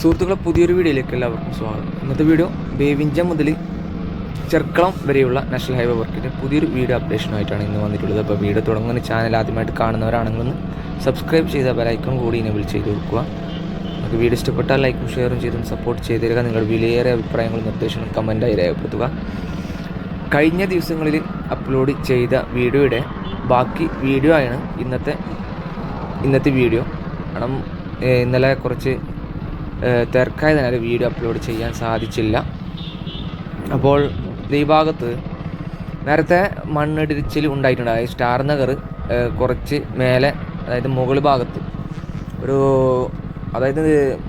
സുഹൃത്തുക്കളെ പുതിയൊരു വീഡിയോയിലേക്ക് എല്ലാവർക്കും സ്വാഗതം. ഇന്നത്തെ വീഡിയോ ബേവിഞ്ച മുതൽ ചെർക്കളം വരെയുള്ള നാഷണൽ ഹൈവേ വർക്കിന്റെ പുതിയൊരു വീഡിയോ അപ്ഡേഷനുമായിട്ടാണ് ഇന്ന് വന്നിട്ടുള്ളത്. അപ്പോൾ വീഡിയോ തുടങ്ങുന്ന ചാനൽ ആദ്യമായിട്ട് കാണുന്നവരാണെങ്കിലൊന്ന് സബ്സ്ക്രൈബ് ചെയ്ത ബെലൈക്കൺ കൂടി ഇനേബിൾ ചെയ്ത് കൊടുക്കുക നമുക്ക് വീഡിയോ ഇഷ്ടപ്പെട്ടാൽ ലൈക്കും ഷെയറും ചെയ്തും സപ്പോർട്ട് ചെയ്ത് തരിക നിങ്ങളുടെ വിലയേറെ അഭിപ്രായങ്ങളും നിർദ്ദേശങ്ങളും കമന്റായി രേഖപ്പെടുത്തുക. കഴിഞ്ഞ ദിവസങ്ങളിൽ അപ്ലോഡ് ചെയ്ത വീഡിയോയുടെ ബാക്കി വീഡിയോ ആണ് ഇന്നത്തെ ഇന്നത്തെ വീഡിയോ. കാരണം ഇന്നലെ കുറച്ച് തിരക്കായതിനാൽ വീഡിയോ അപ്ലോഡ് ചെയ്യാൻ സാധിച്ചില്ല. അപ്പോൾ ഈ ഭാഗത്ത് നേരത്തെ മണ്ണിടിച്ചിൽ ഉണ്ടായിട്ടുണ്ട്. അതായത് സ്റ്റാർ നഗർ കുറച്ച് മേലെ അതായത് മുകൾ ഭാഗത്ത്. ഒരു അതായത്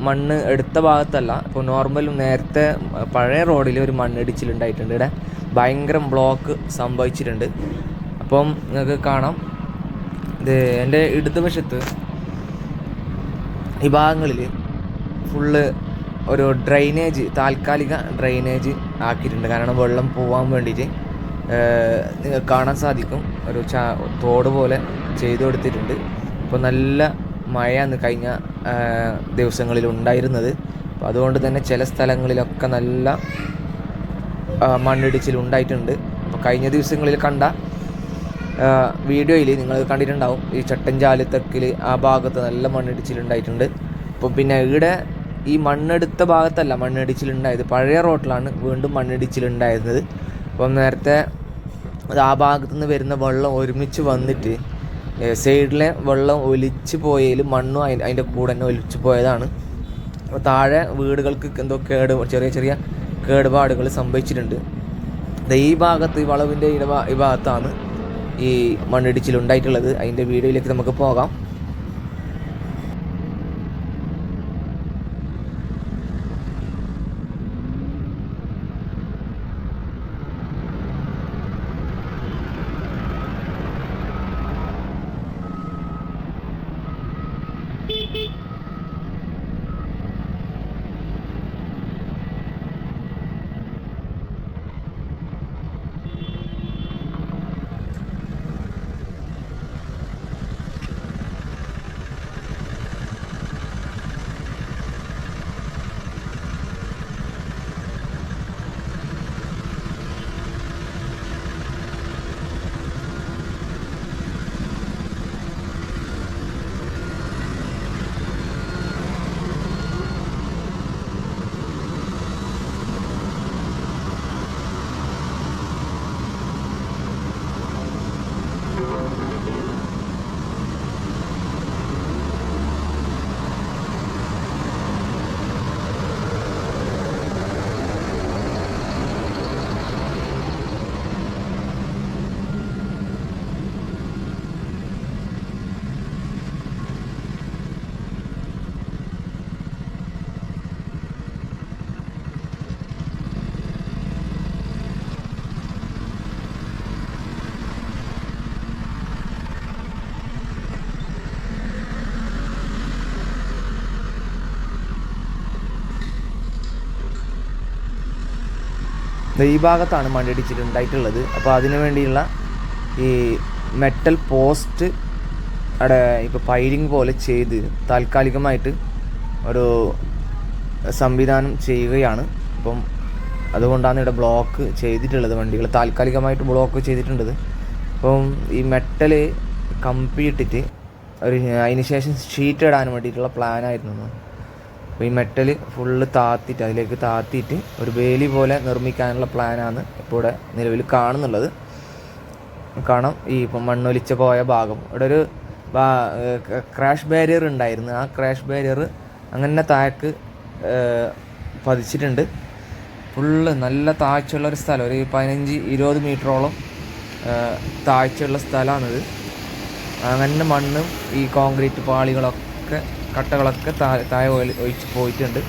മണ്ണ് എടുത്ത ഭാഗത്തല്ല ഇപ്പോൾ നോർമൽ നേരത്തെ പഴയ റോഡിൽ ഒരു മണ്ണിടിച്ചിൽ ഉണ്ടായിട്ടുണ്ട്. ഇവിടെ ഭയങ്കര ബ്ലോക്ക് സംഭവിച്ചിട്ടുണ്ട്. അപ്പം നിങ്ങൾക്ക് കാണാം. ഇത് എന്റെ ഇടതുവശത്ത് ഈ ഭാഗങ്ങളിൽ ഫുള്ള് ഒരു ഡ്രൈനേജ് താൽക്കാലിക ഡ്രൈനേജ് ആക്കിയിട്ടുണ്ട്. കാരണം വെള്ളം പോകാൻ വേണ്ടിയിട്ട് നിങ്ങൾക്ക് കാണാൻ സാധിക്കും. ഒരു ചാ തോട് പോലെ ചെയ്തു കൊടുത്തിട്ടുണ്ട്. ഇപ്പോൾ നല്ല മഴയാണ് കഴിഞ്ഞ ദിവസങ്ങളിൽ ഉണ്ടായിരുന്നത്. അപ്പോൾ അതുകൊണ്ട് തന്നെ ചില സ്ഥലങ്ങളിലൊക്കെ നല്ല മണ്ണിടിച്ചിൽ ഉണ്ടായിട്ടുണ്ട്. അപ്പോൾ കഴിഞ്ഞ ദിവസങ്ങളിൽ കണ്ട വീഡിയോയിൽ നിങ്ങൾ കണ്ടിട്ടുണ്ടാവും. ഈ ചട്ടൻചാലിത്തക്കിൽ തെക്കിൽ ആ ഭാഗത്ത് നല്ല മണ്ണിടിച്ചിൽ ഉണ്ടായിട്ടുണ്ട്. അപ്പോൾ പിന്നെ ഇവിടെ ഈ മണ്ണെടുത്ത ഭാഗത്തല്ല മണ്ണിടിച്ചിലുണ്ടായത്. പഴയ റോട്ടിലാണ് വീണ്ടും മണ്ണിടിച്ചിലുണ്ടായിരുന്നത്. അപ്പം നേരത്തെ ആ ഭാഗത്തു നിന്ന് വരുന്ന വെള്ളം ഒരുമിച്ച് വന്നിട്ട് സൈഡിലെ വെള്ളം ഒലിച്ച് പോയതിൽ മണ്ണും അതിന്റെ അതിന്റെ കൂടെ തന്നെ ഒലിച്ച് പോയതാണ്. അപ്പോൾ താഴെ വീടുകൾക്ക് എന്തോ കേട് ചെറിയ ചെറിയ കേടുപാടുകൾ സംഭവിച്ചിട്ടുണ്ട്. ഈ ഭാഗത്ത് ഈ വളവിന്റെ ഈ ഭാഗത്താണ് ഈ മണ്ണിടിച്ചിൽ ഉണ്ടായിട്ടുള്ളത് അതിന്റെ വീഡിയോയിലേക്ക് നമുക്ക് പോകാം. ഈ ഭാഗത്താണ് മണ്ണിടിച്ചിൽ അപ്പോൾ അതിനു വേണ്ടിയുള്ള ഈ മെറ്റൽ പോസ്റ്റ് അവിടെ ഇപ്പോൾ പൈലിംഗ് പോലെ ചെയ്ത് താൽക്കാലികമായിട്ട് ഒരു സംവിധാനം ചെയ്യുകയാണ്. അപ്പം അതുകൊണ്ടാണ് ഇവിടെ ബ്ലോക്ക് ചെയ്തിട്ടുള്ളത് വണ്ടികൾ. താൽക്കാലികമായിട്ട് ബ്ലോക്ക് ചെയ്തിട്ടുള്ളത് അപ്പം ഈ മെറ്റൽ കമ്പിയിട്ടിട്ട് ഒരു അതിന് ശേഷം ഷീറ്റ് ഇടാൻ വേണ്ടിയിട്ടുള്ള പ്ലാനായിരുന്നു അപ്പോൾ ഈ മെറ്റൽ ഫുള്ള് താത്തിയിട്ട് അതിലേക്ക് താത്തിയിട്ട് ഒരു വേലി പോലെ നിർമ്മിക്കാനുള്ള പ്ലാനാണ് ഇപ്പോൾ ഇവിടെ നിലവിൽ കാണുന്നുള്ളത്. കാണാം ഈ ഇപ്പം മണ്ണൊലിച്ച് പോയ ഭാഗം. ഇവിടെ ഒരു ക്രാഷ് ബാരിയർ ഉണ്ടായിരുന്നു. ആ ക്രാഷ് ബാരിയർ അങ്ങനെ താഴേക്ക് പതിച്ചിട്ടുണ്ട്. ഫുള്ള് നല്ല താഴ്ചയുള്ള ഒരു സ്ഥലം. ഒരു പതിനഞ്ച് ഇരുപത് മീറ്ററോളം താഴ്ചയുള്ള സ്ഥലമാണിത്. അങ്ങനെ മണ്ണും ഈ കോൺക്രീറ്റ് പാളികളൊക്കെ കട്ടകളൊക്കെ താഴെ താഴെ ഒഴിച്ച് പോയിട്ടുണ്ട്.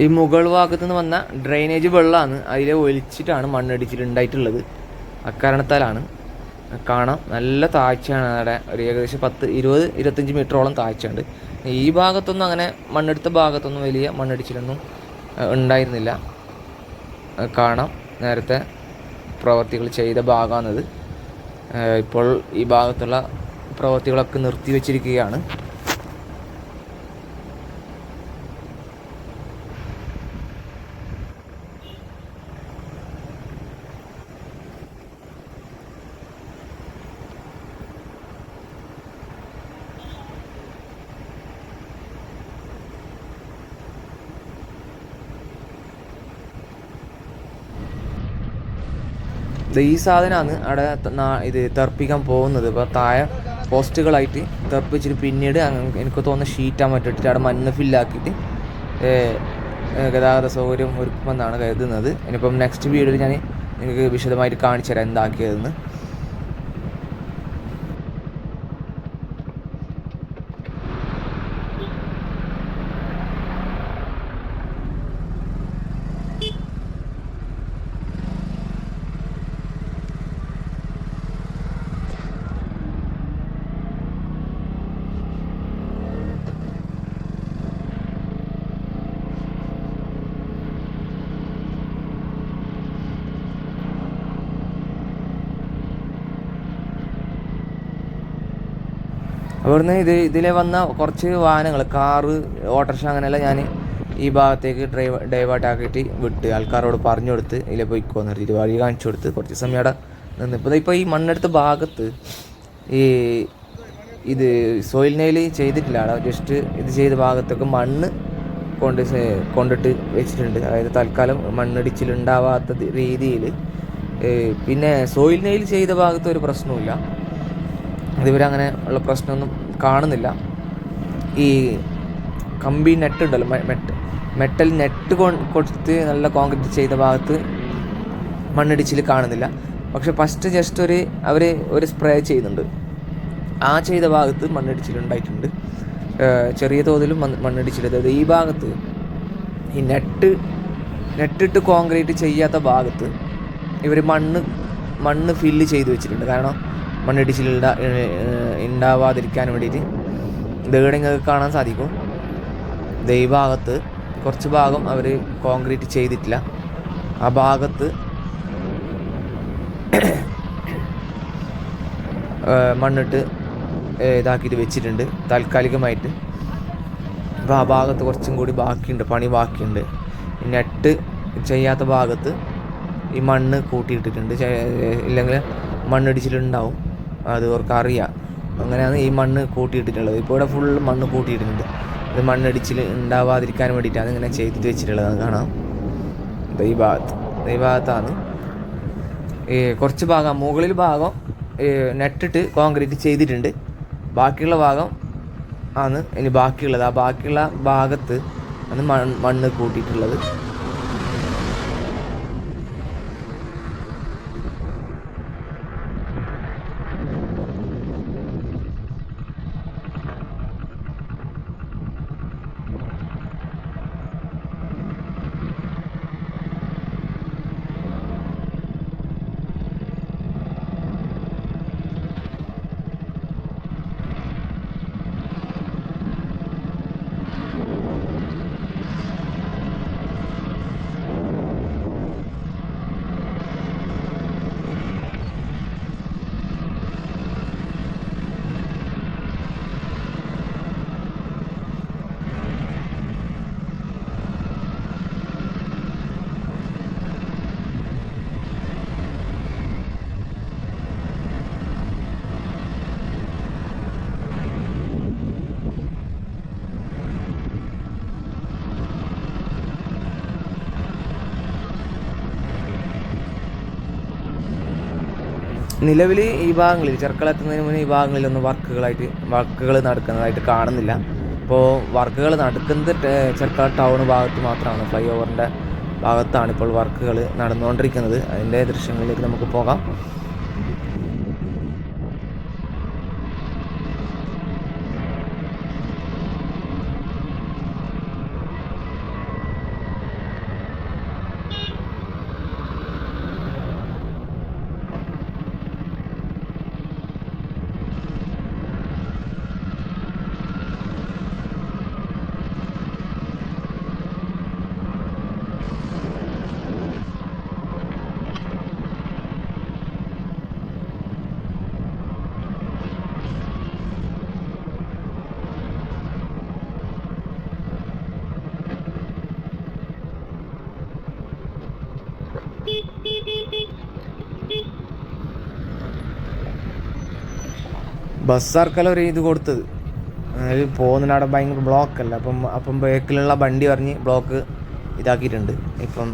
ഈ മുകൾ ഭാഗത്തു നിന്ന് വന്ന ഡ്രെയിനേജ് വെള്ളമാണ് അതിലെ ഒലിച്ചിട്ടാണ് മണ്ണടിച്ചിട്ടുണ്ടായിട്ടുള്ളത്. അക്കാരണത്താലാണ്. കാണാം. നല്ല താഴ്ചയാണ് അവിടെ. ഒരു ഏകദേശം പത്ത് ഇരുപത് ഇരുപത്തഞ്ച് മീറ്ററോളം താഴ്ചയുണ്ട്. ഈ ഭാഗത്തൊന്നും അങ്ങനെ മണ്ണെടുത്ത ഭാഗത്തൊന്നും വലിയ മണ്ണടിച്ചിലൊന്നും ഉണ്ടായിരുന്നില്ല. കാണാം. നേരത്തെ പ്രവർത്തികൾ ചെയ്ത ഭാഗമാണത്. ഇപ്പോൾ ഈ ഭാഗത്തുള്ള പ്രവർത്തികളൊക്കെ നിർത്തിവെച്ചിരിക്കുകയാണ്. ഈ സാധനമാണ് അവിടെ ഇത് തർപ്പിക്കാൻ പോകുന്നത്. ഇപ്പോൾ താഴെ പോസ്റ്റുകളായിട്ട് തർപ്പിച്ചിട്ട് പിന്നീട് എനിക്ക് തോന്നുന്ന ഷീറ്റാൻ പറ്റിയിട്ട് അവിടെ മണ്ണ് ഫില്ലാക്കിയിട്ട് ഗതാഗത സൗകര്യം ഒരുക്കുമെന്നാണ് കരുതുന്നത്. ഇനിയിപ്പം നെക്സ്റ്റ് വീഡിയോയിൽ ഞാൻ നിങ്ങൾക്ക് വിശദമായിട്ട് കാണിച്ചു തരാം എന്താക്കിയതെന്ന്. അവിടുന്ന് ഇത് ഇതിലെ വന്ന കുറച്ച് വാഹനങ്ങൾ കാറ് ഓട്ടോറിക്ഷ അങ്ങനെയല്ല ഞാൻ ഈ ഭാഗത്തേക്ക് ഡ്രൈവ് ഡൈവേർട്ട് ആക്കിയിട്ട് വിട്ട് ആൾക്കാരോട് പറഞ്ഞു കൊടുത്ത് ഇതിലെ പോയിക്കോന്ന് പറഞ്ഞിട്ട് വഴി കാണിച്ചു കൊടുത്ത് കുറച്ച് സമയം അവിടെ നിന്ന്. ഇപ്പോൾ ഇപ്പോൾ ഈ മണ്ണെടുത്ത ഭാഗത്ത് ഈ ഇത് സോയിൽ നെയിൽ ചെയ്തിട്ടില്ല. അവിടെ ജസ്റ്റ് ഇത് ചെയ്ത ഭാഗത്തൊക്കെ മണ്ണ് കൊണ്ട് കൊണ്ടിട്ട് വെച്ചിട്ടുണ്ട്. അതായത് തൽക്കാലം മണ്ണിടിച്ചിലുണ്ടാവാത്ത രീതിയിൽ പിന്നെ സോയിൽ നെയിൽ ചെയ്ത ഭാഗത്ത് ഒരു പ്രശ്നവുമില്ല. അതിവരെ അങ്ങനെ ഉള്ള പ്രശ്നമൊന്നും കാണുന്നില്ല. ഈ കമ്പി നെറ്റ് ഉണ്ടല്ലോ മെറ്റ് മെറ്റൽ നെറ്റ് കൊടുത്ത് നല്ല കോൺക്രീറ്റ് ചെയ്ത ഭാഗത്ത് മണ്ണിടിച്ചിൽ കാണുന്നില്ല. പക്ഷെ ഫസ്റ്റ് ജസ്റ്റ് ഒരു അവർ ഒരു സ്പ്രേ ചെയ്യുന്നുണ്ട്. ആ ചെയ്ത ഭാഗത്ത് മണ്ണിടിച്ചിൽ ഉണ്ടായിട്ടുണ്ട്. ചെറിയ തോതിലും മണ് മണ്ണിടിച്ചിൽ അതായത് ഈ ഭാഗത്ത് ഈ നെറ്റ് നെറ്റിട്ട് കോൺക്രീറ്റ് ചെയ്യാത്ത ഭാഗത്ത് ഇവർ മണ്ണ് മണ്ണ് ഫില്ല് ചെയ്ത് വെച്ചിട്ടുണ്ട്. കാരണം മണ്ണിടിച്ചിൽ ഉണ്ടാവാതിരിക്കാൻ വേണ്ടിയിട്ട് ഇതേടെ നിങ്ങൾക്ക് കാണാൻ സാധിക്കും. ഈ ഭാഗത്ത് കുറച്ച് ഭാഗം അവർ കോൺക്രീറ്റ് ചെയ്തിട്ടില്ല. ആ ഭാഗത്ത് മണ്ണിട്ട് ഇതാക്കിയിട്ട് വെച്ചിട്ടുണ്ട്. താൽക്കാലികമായിട്ട്. അപ്പോൾ ആ ഭാഗത്ത് കുറച്ചും കൂടി ബാക്കിയുണ്ട് പണി ബാക്കിയുണ്ട്. നെറ്റ് ചെയ്യാത്ത ഭാഗത്ത് ഈ മണ്ണ് കൂട്ടിയിട്ടിട്ടുണ്ട്. ഇല്ലെങ്കിൽ മണ്ണിടിച്ചിലുണ്ടാവും. അത് അവർക്കറിയാം അങ്ങനെയാണ് ഈ മണ്ണ് കൂട്ടിയിട്ടിട്ടുള്ളത്. ഇപ്പോൾ ഇവിടെ ഫുൾ മണ്ണ് കൂട്ടിയിട്ടുണ്ട് ഇത് മണ്ണിടിച്ചിൽ ഉണ്ടാവാതിരിക്കാൻ വേണ്ടിയിട്ടാണ് ഇങ്ങനെ ചെയ്തിട്ട് വെച്ചിട്ടുള്ളത്. കാണാം. ഈ ഭാഗത്ത് ഈ കുറച്ച് ഭാഗം മുകളിൽ ഭാഗം ഈ നെറ്റിട്ട് കോൺക്രീറ്റ് ചെയ്തിട്ടുണ്ട്. ബാക്കിയുള്ള ഭാഗം ആണ് ഇനി ബാക്കിയുള്ളത്. ആ ബാക്കിയുള്ള ഭാഗത്ത് ആണ് മണ്ണ് കൂട്ടിയിട്ടുള്ളത്. നിലവിൽ ഈ ഭാഗങ്ങളിൽ ചെറുക്കള എത്തുന്നതിന് മുന്നേ ഈ ഭാഗങ്ങളിലൊന്നും വർക്കുകളായിട്ട് വർക്കുകൾ നടക്കുന്നതായിട്ട് കാണുന്നില്ല. ഇപ്പോൾ വർക്കുകൾ നടക്കുന്നത് ചെറുക്കള ടൗൺ ഭാഗത്ത് മാത്രമാണ്. ഫ്ലൈ ഓവറിന്റെ ഭാഗത്താണ് ഇപ്പോൾ വർക്കുകൾ നടന്നുകൊണ്ടിരിക്കുന്നത്. അതിന്റെ ദൃശ്യങ്ങളിലേക്ക് നമുക്ക് പോകാം. ബസ്സാർക്കെല്ലാം ഒരു ഇത് കൊടുത്തത്. അതായത് പോകുന്ന അവിടെ ഭയങ്കര ബ്ലോക്കല്ല. അപ്പം അപ്പം ബേക്കിലുള്ള വണ്ടി പറഞ്ഞ് ബ്ലോക്ക് ഇതാക്കിയിട്ടുണ്ട്. ഇപ്പം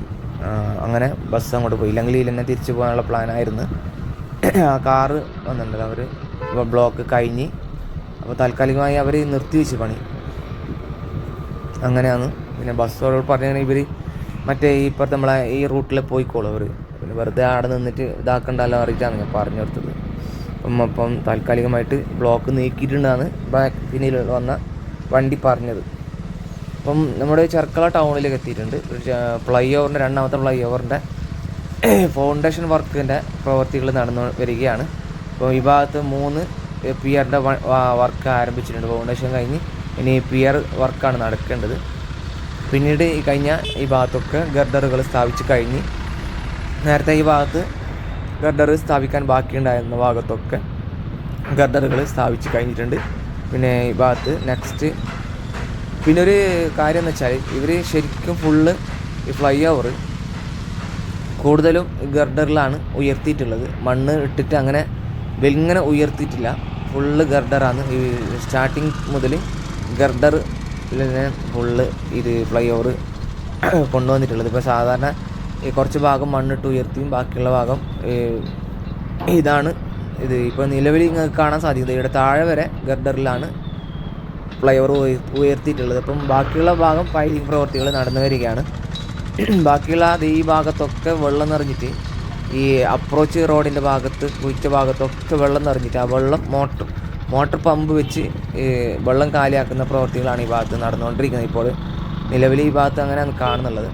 അങ്ങനെ ബസ് അങ്ങോട്ട് പോയി. ഇല്ലെങ്കിൽ ഇതിൽ തന്നെ തിരിച്ചു പോകാനുള്ള പ്ലാനായിരുന്നു. ആ കാറ് വന്നിട്ടുണ്ടല്ലോ അവർ ഇപ്പോൾ ബ്ലോക്ക് കഴിഞ്ഞ് അപ്പോൾ താൽക്കാലികമായി അവർ നിർത്തി വെച്ച് പണി. അങ്ങനെയാണ്. പിന്നെ ബസ്സോട് പറഞ്ഞാൽ ഇവർ മറ്റേ ഇപ്പോഴത്തെ നമ്മളെ ഈ റൂട്ടിൽ പോയിക്കോളും അവർ പിന്നെ വെറുതെ അവിടെ നിന്നിട്ട് ഇതാക്കണ്ടല്ലോ അറിയിച്ചാണ് ഞാൻ പറഞ്ഞു കൊടുത്തത്. അപ്പം താൽക്കാലികമായിട്ട് ബ്ലോക്ക് നീക്കിയിട്ടുണ്ടാണ്. ബാക്ക് പിന്നിൽ വന്ന വണ്ടി പറഞ്ഞത്. അപ്പം നമ്മുടെ ചെർക്കള ടൗണിലേക്ക് എത്തിയിട്ടുണ്ട്. ഫ്ലൈ ഓവറിന്റെ രണ്ടാമത്തെ ഫ്ലൈ ഓവറിന്റെ ഫൗണ്ടേഷൻ വർക്കിന്റെ പ്രവർത്തികൾ നടന്നു വരികയാണ്. അപ്പോൾ ഈ ഭാഗത്ത് മൂന്ന് പി ആറിന്റെ വർക്ക് ആരംഭിച്ചിട്ടുണ്ട്. ഫൗണ്ടേഷൻ കഴിഞ്ഞ് ഇനി പി ആർ വർക്കാണ് നടക്കേണ്ടത്. പിന്നീട് ഈ കഴിഞ്ഞ ഈ ഭാഗത്തൊക്കെ ഗർഡറുകൾ സ്ഥാപിച്ച് കഴിഞ്ഞ് നേരത്തെ ഈ ഭാഗത്ത് ഗർഡർ സ്ഥാപിക്കാൻ ബാക്കിയുണ്ടായിരുന്ന ഭാഗത്തൊക്കെ ഗർഡറുകൾ സ്ഥാപിച്ച് കഴിഞ്ഞിട്ടുണ്ട്. പിന്നെ ഈ ഭാഗത്ത് നെക്സ്റ്റ് പിന്നെ ഒരു കാര്യം എന്ന് വെച്ചാൽ ഇവർ ശരിക്കും ഫുള്ള് ഈ ഫ്ലൈ ഓവർ കൂടുതലും ഗർഡറിലാണ് ഉയർത്തിയിട്ടുള്ളത്. മണ്ണ് ഇട്ടിട്ട് അങ്ങനെ വെലിങ്ങനെ ഉയർത്തിയിട്ടില്ല. ഫുള്ള് ഗർഡറാണ് ഈ സ്റ്റാർട്ടിങ് മുതൽ ഗർഡർ ഫുള്ള് ഇത് ഫ്ലൈ ഓവർ കൊണ്ടുവന്നിട്ടുള്ളത്. ഇപ്പോൾ സാധാരണ കുറച്ച് ഭാഗം മണ്ണിട്ട് ഉയർത്തിയും ബാക്കിയുള്ള ഭാഗം ഇതാണ് ഇത്. ഇപ്പോൾ നിലവിൽ നിങ്ങൾക്ക് കാണാൻ സാധിക്കുന്നത് ഇവിടെ താഴെ വരെ ഗർഡറിലാണ് ഫ്ലൈഓവർ ഉയർത്തിയിട്ടുള്ളത്. അപ്പം ബാക്കിയുള്ള ഭാഗം പൈലിംഗ് പ്രവർത്തികൾ നടന്നു വരികയാണ്. ബാക്കിയുള്ള ഈ ഭാഗത്തൊക്കെ വെള്ളം നിറഞ്ഞിട്ട് ഈ അപ്രോച്ച് റോഡിന്റെ ഭാഗത്ത് കുഴിച്ച ഭാഗത്തൊക്കെ വെള്ളം നിറഞ്ഞിട്ട് ആ വെള്ളം മോട്ടർ മോട്ടർ പമ്പ് വെച്ച് വെള്ളം കാലിയാക്കുന്ന പ്രവർത്തികളാണ് ഈ ഭാഗത്ത് നടന്നുകൊണ്ടിരിക്കുന്നത്. ഇപ്പോൾ നിലവിൽ ഈ ഭാഗത്ത് അങ്ങനെയാണ് കാണുന്നുള്ളത്.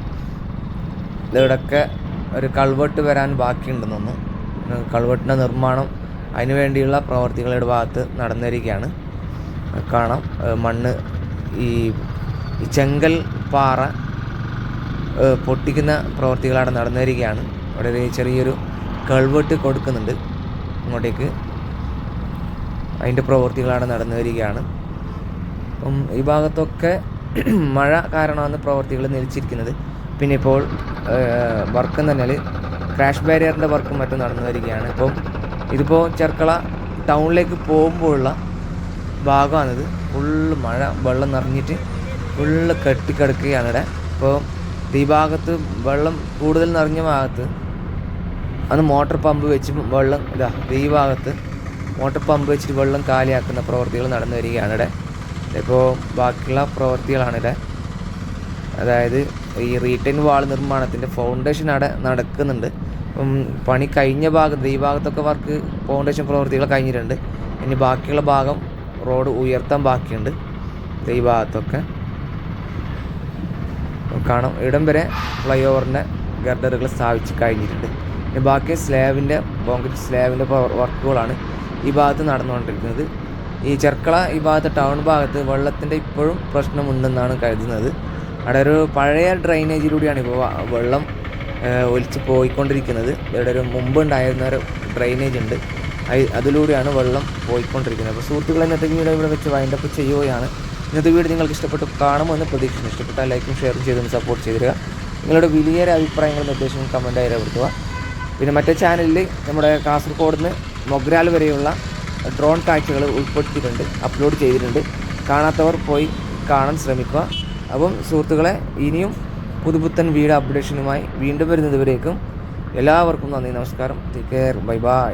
ഇവിടെയൊക്കെ ഒരു കൾവെട്ട് വരാൻ ബാക്കിയുണ്ടെന്നൊന്ന് കൾവെട്ടിന്റെ നിർമ്മാണം അതിനുവേണ്ടിയുള്ള പ്രവർത്തികളുടെ ഭാഗത്ത് നടന്നിരിക്കുകയാണ്. കാണാം. മണ്ണ് ഈ ചെങ്കൽ പാറ പൊട്ടിക്കുന്ന പ്രവർത്തികളാണ് നടന്നിരിക്കുകയാണ്. അവിടെ ഒരു ചെറിയൊരു കൾവെട്ട് കൊടുക്കുന്നുണ്ട് ഇങ്ങോട്ടേക്ക്. അതിന്റെ പ്രവർത്തികളാണ് നടന്നു വരികയാണ് അപ്പം ഈ ഭാഗത്തൊക്കെ മഴ കാരണമാണ് പ്രവർത്തികൾ നിലിച്ചിരിക്കുന്നത്. പിന്നെ ഇപ്പോൾ വർക്ക് എന്ന് പറഞ്ഞാൽ ക്രാഷ് ബാരിയറിന്റെ വർക്കും മറ്റും നടന്നു വരികയാണ്. ഇപ്പം ഇതിപ്പോൾ ചെർക്കള ടൗണിലേക്ക് പോകുമ്പോഴുള്ള ഭാഗമാണിത്. ഫുള്ള് മഴ വെള്ളം നിറഞ്ഞിട്ട് ഫുള്ള് കെട്ടിക്കിടക്കുകയാണ് ഇവിടെ. ഇപ്പോൾ ഈ ഭാഗത്ത് വെള്ളം കൂടുതൽ നിറഞ്ഞ ഭാഗത്ത് അന്ന് മോട്ടോർ പമ്പ് വെച്ച് വെള്ളം ഇതാ ഈ ഭാഗത്ത് മോട്ടോർ പമ്പ് വെച്ചിട്ട് വെള്ളം കാലിയാക്കുന്ന പ്രവൃത്തികൾ നടന്നു വരികയാണ് ഇവിടെ. ഇപ്പോൾ ബാക്കിയുള്ള പ്രവൃത്തികളാണ് ഇവിടെ. അതായത് ഈ റീറ്റൈൻ വാൾ നിർമ്മാണത്തിന്റെ ഫൗണ്ടേഷൻ അവിടെ നടക്കുന്നുണ്ട്. അപ്പം പണി കഴിഞ്ഞ ഭാഗത്ത് ഈ ഭാഗത്തൊക്കെ വർക്ക് ഫൗണ്ടേഷൻ പ്രവൃത്തികൾ കഴിഞ്ഞിട്ടുണ്ട്. ഇനി ബാക്കിയുള്ള ഭാഗം റോഡ് ഉയർത്താൻ ബാക്കിയുണ്ട്. ഈ ഭാഗത്തൊക്കെ. കാണാം. ഇടം വരെ ഫ്ലൈ ഓവറിന്റെ ഗർഡറുകൾ സ്ഥാപിച്ച് കഴിഞ്ഞിട്ടുണ്ട്. ഇനി ബാക്കി സ്ലാബിന്റെ കോൺക്രീറ്റ് സ്ലാബിന്റെ വർക്കുകളാണ് ഈ ഭാഗത്ത് നടന്നുകൊണ്ടിരിക്കുന്നത്. ഈ ചെർക്കള ഈ ഭാഗത്ത് ടൗൺ ഭാഗത്ത് വെള്ളത്തിന്റെ ഇപ്പോഴും പ്രശ്നമുണ്ടെന്നാണ് കരുതുന്നത്. അവിടെ ഒരു പഴയ ഡ്രൈനേജിലൂടെയാണ് ഇപ്പോൾ വെള്ളം ഒലിച്ച് പോയിക്കൊണ്ടിരിക്കുന്നത്. ഇവിടെ ഒരു മുമ്പ് ഉണ്ടായിരുന്ന ഒരു ഡ്രൈനേജ് ഉണ്ട്. അതിലൂടെയാണ് വെള്ളം പോയിക്കൊണ്ടിരിക്കുന്നത്. അപ്പോൾ സുഹൃത്തുക്കളെ ഇന്നത്തെ വീഡിയോ ഇവിടെ വെച്ച് വൈൻഡ് അപ്പ് ചെയ്യുകയാണ്. ഇന്നത്തെ വീഡിയോ നിങ്ങൾക്ക് ഇഷ്ടപ്പെട്ട് കാണുമെന്ന് പ്രതീക്ഷിക്കുന്നു. ഇഷ്ടപ്പെട്ടാൽ ലൈക്കും ഷെയറും ചെയ്തും സപ്പോർട്ട് ചെയ്തിരിക നിങ്ങളുടെ വലിയ അഭിപ്രായങ്ങളും നിർദ്ദേശങ്ങളും കമന്റായി രേഖപ്പെടുത്തുക. പിന്നെ മറ്റേ ചാനലിൽ നമ്മുടെ കാസർഗോഡ് നിന്ന് മൊഗ്രാൽ വരെയുള്ള ഡ്രോൺ കാഴ്ചകൾ ഉൾപ്പെടുത്തിയിട്ടുണ്ട് അപ്ലോഡ് ചെയ്തിട്ടുണ്ട്. കാണാത്തവർ പോയി കാണാൻ ശ്രമിക്കുക. അപ്പം സുഹൃത്തുക്കളെ ഇനിയും പുതുപുത്തൻ വീട് അപ്ഡേഷനുമായി വീണ്ടും വരുന്നതുവരേക്കും എല്ലാവർക്കും നന്ദി നമസ്കാരം. Take care bye bye